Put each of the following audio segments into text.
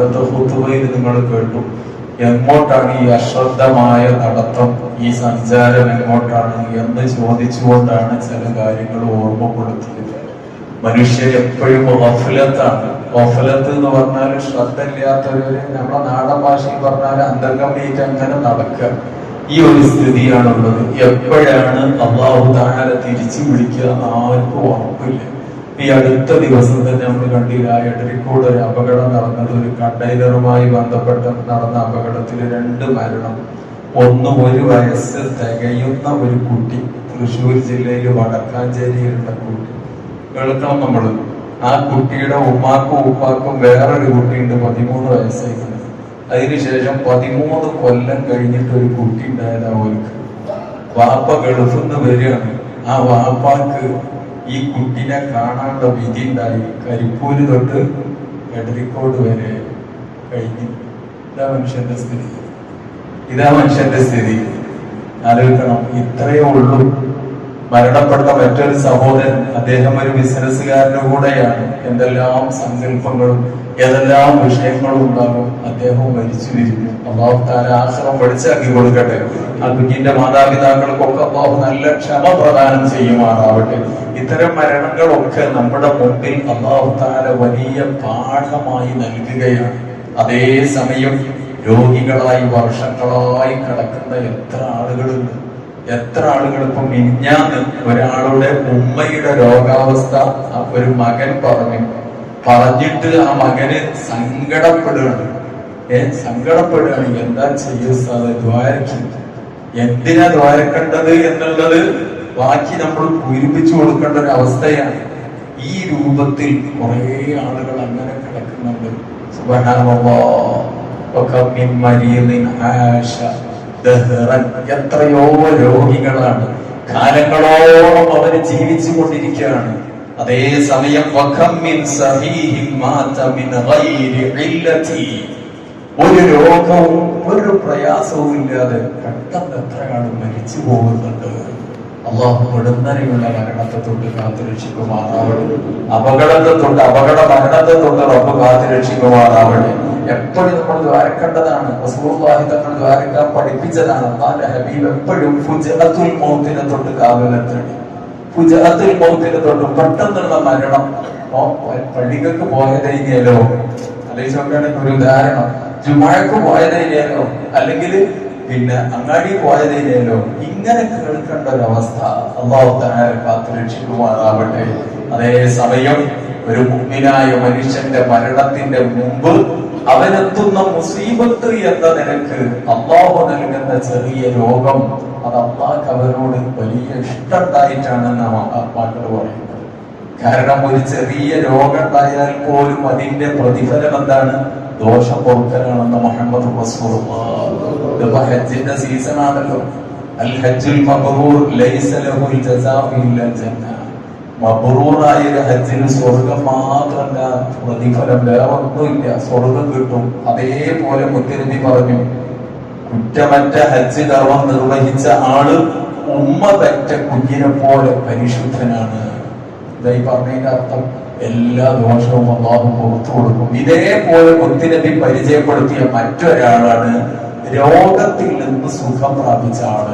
ഇന്നത്തെ ഹുത്തുബയിൽ നിങ്ങൾ കേട്ടു എങ്ങോട്ടാണ് ഈ അശ്രദ്ധമായ നടത്തം ഈ സഞ്ചാരം എങ്ങോട്ടാണ് എന്ന് ചോദിച്ചുകൊണ്ടാണ് ചില കാര്യങ്ങൾ ഓർമ്മപ്പെടുത്തിയത് മനുഷ്യർ എപ്പോഴും വഫലത്താണ് വഫലത്ത് എന്ന് പറഞ്ഞാൽ ശ്രദ്ധയില്ലാത്തവര് നമ്മുടെ നാടൻ ഭാഷയിൽ പറഞ്ഞാൽ അന്തർഗമയിട്ട് അങ്ങനെ നടക്കുക. ഈ ഒരു സ്ഥിതിയാണുള്ളത്. എപ്പോഴാണ് അള്ളാഹു താഴെ തിരിച്ചു വിളിക്കുക? ആർക്കും ഉറപ്പില്ല. ഈ അടുത്ത ദിവസം തന്നെ നമ്മൾ കണ്ടില്ല റിപ്പോർട്ട് ഒരു അപകടം നടന്നത്. ഒരു കണ്ടെയ്നറുമായി ബന്ധപ്പെട്ട് നടന്ന അപകടത്തിൽ രണ്ട് മരണം. ഒന്ന് ഒരു വയസ്സ് തികയുന്ന ഒരു കുട്ടി. തൃശ്ശൂർ ജില്ലയിൽ വടക്കാഞ്ചേരിയിലുള്ള കുട്ടി. കേൾക്കണം നമ്മൾ ആ കുട്ടിയുടെ ഉമ്മാക്കും ഉപ്പാക്കും വേറൊരു കുട്ടിയുണ്ട് പതിമൂന്ന് വയസ്സായിരുന്നു അതിനുശേഷം പതിമൂന്ന് കൊല്ലം കഴിഞ്ഞിട്ട് ഒരു കുട്ടി ഉണ്ടായത് അവർക്ക് വാപ്പ ഗൾഫിന്ന് വരികയാണ് ആ വാപ്പാക്ക് ഈ കുട്ടിനെ കാണാനുള്ള വിധി ഉണ്ടായി. കരിപ്പൂര് തൊട്ട് എടരിക്കോട് വരെ കഴിഞ്ഞു. ഇതാ മനുഷ്യന്റെ സ്ഥിതി. ഇതാ മനുഷ്യന്റെ സ്ഥിതി. ആലോചിക്കണം. ഇത്രയേ ഉള്ളൂ. മരണപ്പെട്ട മറ്റൊരു സഹോദരൻ അദ്ദേഹം ഒരു ബിസിനസ്സുകാരന്റെ കൂടെയാണ്. എന്തെല്ലാം സങ്കല്പങ്ങളും ഏതെല്ലാം വിഷയങ്ങളും ഉണ്ടാകും അദ്ദേഹം മരിച്ചു വിരിഞ്ഞു അള്ളാഹു താര ആശ്രമം പഠിച്ചാക്കി കൊടുക്കട്ടെ. കുഞ്ഞിന്റെ മാതാപിതാക്കൾക്കൊക്കെ അള്ളാഹു നല്ല ക്ഷമ പ്രദാനം ചെയ്യുമാറാവട്ടെ. ഇത്തരം മരണങ്ങളൊക്കെ നമ്മുടെ മുമ്പിൽ അള്ളാഹു താര വലിയ പാഠമായി നൽകുകയാണ്. അതേ സമയം രോഗികളായി വർഷങ്ങളായി കിടക്കുന്ന എത്ര ആളുകളുണ്ട്. എത്ര ആളുകൾ ഇപ്പൊ മിഞ്ഞാന്ന് ഒരാളുടെ ഉമ്മയുടെ രോഗാവസ്ഥ ഒരു മകൻ പറഞ്ഞു. പറഞ്ഞിട്ട് ആ മകന് സങ്കടപ്പെടുകയാണ്. ഏ സങ്കടപ്പെടുകയാണ്. എന്താ ചെയ്യുക ദ്വാരക്കും. എന്തിനാ ദ്വാരക്കേണ്ടത് എന്നുള്ളത് ബാക്കി നമ്മൾ പൂരിപ്പിച്ചു കൊടുക്കേണ്ട ഒരു അവസ്ഥയാണ്. ഈ രൂപത്തിൽ കുറെ ആളുകൾ അങ്ങനെ കിടക്കുന്നുണ്ട്. സുബ്ഹാനല്ലാഹ് വകം എത്രയോ രോഗികളാണ്. കാലങ്ങളോളം അവർ ജീവിച്ചു കൊണ്ടിരിക്കുകയാണ് അതേസമയം സമയം. ഒരു രോഗവും ഒരു പ്രയാസവും ഇല്ലാതെ പെട്ടെന്ന് എത്ര ആൾ മരിച്ചു പോകുന്നുണ്ട്. അള്ളാഹു ഉടനരെയുള്ള മരണത്തെ തൊട്ട് കാത്തുരക്ഷിക്കുമാറാവട്ടെ. അപകടത്തെ തൊട്ട് അപകട മരണത്തെ തൊട്ട് റബ്ബ് കാത്തുരക്ഷിക്കുമാറാവട്ടെ. എപ്പോഴും നമ്മൾ ദ്വാരക്കേണ്ടതാണ്. റസൂലുള്ളാഹി തങ്ങൾ ദ്വാരക്കാൻ പഠിപ്പിച്ചതാണ്. അള്ളാന്റെ ഹബീബ് എപ്പോഴും ഫുജഅത്തുൽ മൗത്തിനെ തൊട്ട് കാവലെത്തണം. ഫുജഅത്തുൽ മൗത്തിനെ തൊട്ട് പെട്ടെന്നുള്ള മരണം. പള്ളികൾക്ക് പോയതേനോ അല്ലെങ്കിൽ നോക്കുകയാണെങ്കിൽ ഒരു ഉദാഹരണം. ജുമാഴക്ക് പോയതേനോ അല്ലെങ്കിൽ പിന്നെ അങ്ങാടി പോയതേനോ ഇങ്ങനെ കേൾക്കേണ്ട അവസ്ഥ അള്ളാഹു താര കാത്തു രക്ഷിക്കുമാറാവട്ടെ. അതേസമയം ഒരു മുമ്പിനായ മനുഷ്യന്റെ മരണത്തിന്റെ മുമ്പ് അവനെത്തുന്ന മുസീബത്ത് എന്ന നിലയ്ക്ക് അള്ളാഹു നൽകുന്ന ചെറിയ രോഗം അത് അള്ളാഹ് അവരോട് വലിയ ഇഷ്ടമുണ്ടായിട്ടാണ് മക്കൾ പറയുന്നത്. കാരണം ഒരു ചെറിയ രോഗം ഉണ്ടായാൽ പോലും അതിന്റെ പ്രതിഫലം എന്താണ്? ദോഷം പൊറുക്കലാണെന്ന് മുഹമ്മദ് ഹജ്ജിന്റെ സീസൺ ആണല്ലോ. അൽ ഹജ്ജുൽ ലൈസ ലഹുൽ ജസാഉ ഇല്ല ജന്ന. മബ്റൂറായ ഒരു ഹജ്ജിന് സ്വർഗം മാത്രമല്ല പ്രതിഫലം വേറെ ഒന്നുമില്ല സ്വർഗം കിട്ടും. അതേപോലെ മുത്തരബി പറഞ്ഞു കുറ്റമറ്റ ഹജ്ജ് കർമ്മം നിർവഹിച്ച ആൾ ഉമ്മ പെറ്റ കുഞ്ഞിനെ പോലെ പരിശുദ്ധനാണ്. ഇതായി പറഞ്ഞതിന്റെ അർത്ഥം എല്ലാ ദോഷവും അള്ളാഹു പുറത്തു കൊടുക്കും. ഇതേപോലെ മുത്തിനബി പരിചയപ്പെടുത്തിയ മറ്റൊരാളാണ് രോഗത്തിൽ നിന്ന് സുഖം പ്രാപിച്ച ആൾ.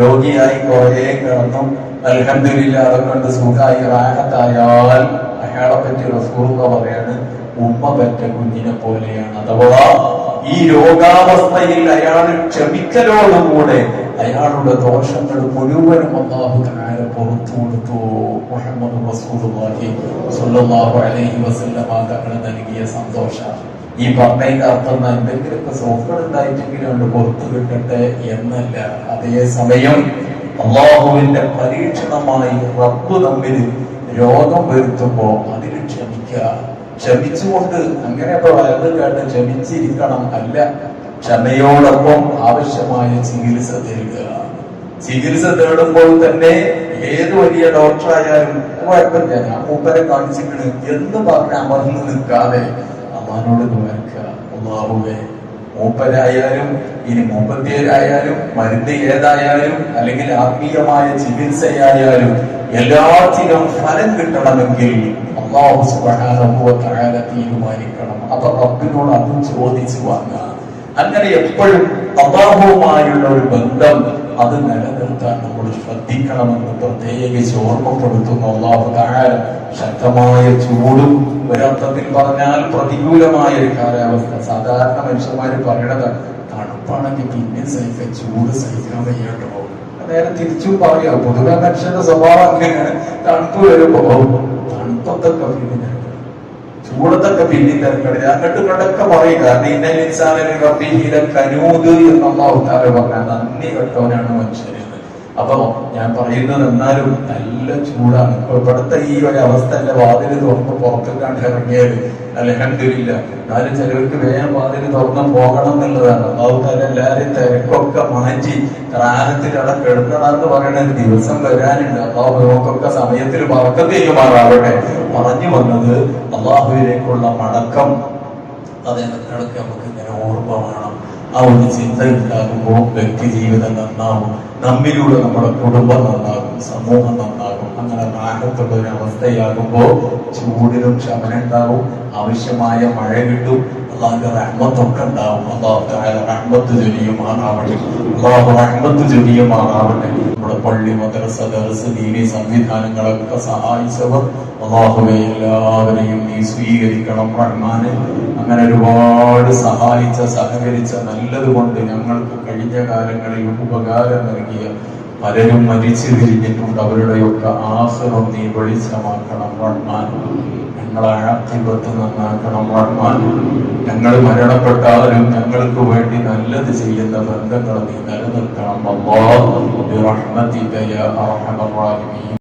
രോഗിയായി കുറേ കിടന്നും. കണ്ട് കൊണ്ട് സുഖമായി റാഹത്തായാൽ അയാളെ പറ്റി റസൂർക്ക പറയാണ് ഉമ്മ പറ്റ കുഞ്ഞിനെ പോലെയാണ്. അഥവാ ഈ രോഗാവസ്ഥയിൽ അയാൾ ക്ഷമിക്കലോടുകൂടെ അയാളുടെ ദോഷങ്ങൾ മുഴുവനും അള്ളാഹു താര പുറത്തു കൊടുത്തു. മുഹമ്മദ് റസൂലുള്ളാഹി സ്വല്ലല്ലാഹു അലൈഹി വസല്ലമ തങ്ങൾ നൽകിയ സന്തോഷം. ഈ പറഞ്ഞതിന്റെ അർത്ഥം എന്തെങ്കിലുമൊക്കെ സോഫ്റ്റ്വെയർ ഉണ്ടായിട്ടെങ്കിലും ഉണ്ട് പുറത്തു കിട്ടട്ടെ എന്നല്ല. അതേസമയം അള്ളാഹുവിന്റെ പരീക്ഷണമായി റബ്ബ് തമ്മിൽ രോഗം വരുത്തുമ്പോ അതിൽ ക്ഷമിക്കുക ക്ഷമിച്ചുകൊണ്ട് അങ്ങനെ ഇപ്പൊ വലത് കേട്ട് ക്ഷമിച്ചിരിക്കണം അല്ല. ക്ഷമയോടൊപ്പം ആവശ്യമായ ചികിത്സ തേടുക. ചികിത്സ തേടുമ്പോൾ തന്നെ ഏത് വലിയ ഡോക്ടറായാലും കുഴപ്പമില്ല. ഞാൻ മൂപ്പരെ കാണിച്ചിട്ട് എന്ന് പറഞ്ഞ് അമർന്ന് നിൽക്കാതെ അമ്മാനോട് നോക്കുക ഒന്നാവുകയെ മൂപ്പരായാലും ഇനി മൂപ്പത്തിയരായാലും മരുന്ന് ഏതായാലും അല്ലെങ്കിൽ ആത്മീയമായ ചികിത്സയായാലും എല്ലാത്തിനും ഫലം കിട്ടണമെങ്കിൽ അള്ളാഹു തീരുമാനിക്കണം. അപ്പൊ റബ്ബിനോട് അതും ചോദിച്ചു വാങ്ങുക. അങ്ങനെ എപ്പോഴും അള്ളാഹുവുമായുള്ള ഒരു ബന്ധം അത് നിലനിർത്താൻ നമ്മൾ ശ്രദ്ധിക്കണമെന്ന് പ്രത്യേകിച്ച് ഓർമ്മപ്പെടുത്തുന്ന അള്ളാഹു താഴെ ശക്തമായ ചൂടും ഒരർത്ഥത്തിൽ പറഞ്ഞാൽ പ്രതികൂലമായ ഒരു കാലാവസ്ഥ. സാധാരണ മനുഷ്യന്മാർ പറയണത് തണുപ്പാണെങ്കിൽ പിന്നെ സഹിക്ക ചൂട് സഹിക്കാൻ വയ്യാട്ടോ നേരെ തിരിച്ചും പറയാം പൊതുവെ മനുഷ്യന്റെ സ്വഭാവം അങ്ങനെയാണ്. തണുപ്പ് വരുമ്പോ തണുപ്പത്തൊക്കെ പിന്നെ ചൂടത്തൊക്കെ പിന്നെ തിരക്കടില്ല. അങ്ങോട്ടും ഇങ്ങോട്ടൊക്കെ പറയും. കാരണം ഇന്ന ഇൻസാനിന് കനൂത് എന്നുള്ള അവതാരം പറഞ്ഞാൽ നന്ദി കെട്ടവനാണ് മനുഷ്യന്. അപ്പൊ ഞാൻ പറയുന്നത് എന്നാലും നല്ല ചൂടാണ്. ഇപ്പൊ ഇവിടുത്തെ ഈ ഒരു അവസ്ഥ എന്റെ വാതിൽ തുറന്ന് പുറത്ത് കണ്ട് ഇറങ്ങിയാൽ അലഹണ്ടില്ല എന്നാലും ചിലർക്ക് വേഗം വാതിൽ തുറന്ന് പോകണം എന്നുള്ളതാണ്. അതുപോലെ എല്ലാവരും തിരക്കൊക്കെ മാറ്റി ത്രാഹത്തിൽ അവിടെ കിടന്നതാന്ന് പറയുന്ന ദിവസം വരാനുണ്ട്. അള്ളാഹു നമുക്കൊക്കെ സമയത്തിൽ മറക്കത്തേക്ക് മാറാവട്ടെ. പറഞ്ഞു വന്നത് അള്ളാഹുവിലേക്കുള്ള മടക്കം. അതിനിടയ്ക്ക് നമുക്ക് ഇങ്ങനെ ഓർമ്മ വേണം. ആ ഒരു ചിന്ത ഉണ്ടാകുമ്പോൾ വ്യക്തി ജീവിതം നന്നാവും നമ്മിലൂടെ നമ്മുടെ കുടുംബം നന്നാകും സമൂഹം നന്നാകും. അങ്ങനെ റാഹത്തുള്ള ഒരു അവസ്ഥയാകുമ്പോൾ ചൂടിനും ക്ഷമന ഉണ്ടാവും ആവശ്യമായ മഴ കിട്ടും അള്ളാഹുന്റെ റഹ്മത്തൊക്കെ ഉണ്ടാവും. അള്ളാഹു റഹ്മത്ത് ചൊരിയുമാറാവട്ടെ. അള്ളാഹു റഹ്മത്ത് ചൊരിയുമാറാവട്ടെ. നമ്മുടെ പള്ളി മദ്രസ ദർസ് ദീനി സംവിധാനങ്ങളൊക്കെ സഹായിച്ചവർ അള്ളാഹുവെ എല്ലാവരെയും നീ സ്വീകരിക്കണം. റഹ്മാനെ അങ്ങനെ ഒരുപാട് സഹായിച്ച സഹകരിച്ച നല്ലത് കൊണ്ട് ഞങ്ങൾക്ക് കഴിഞ്ഞ കാലങ്ങളിൽ ഉപകാരം നൽകിയ പലരും മരിച്ചു തിരിഞ്ഞിട്ടുണ്ട് അവരുടെയൊക്കെ ആഹ്റം നീ വെളിച്ചമാക്കണം റഹ്മാൻ ഞങ്ങളെ ആക്തിപത്ത് നന്നാക്കണം റഹ്മാൻ ഞങ്ങൾ മരണപ്പെട്ടാലും ഞങ്ങൾക്ക് വേണ്ടി നല്ലത് ചെയ്യുന്ന ബന്ധങ്ങൾ നീ നിലനിർത്തണം. അള്ളാഹ്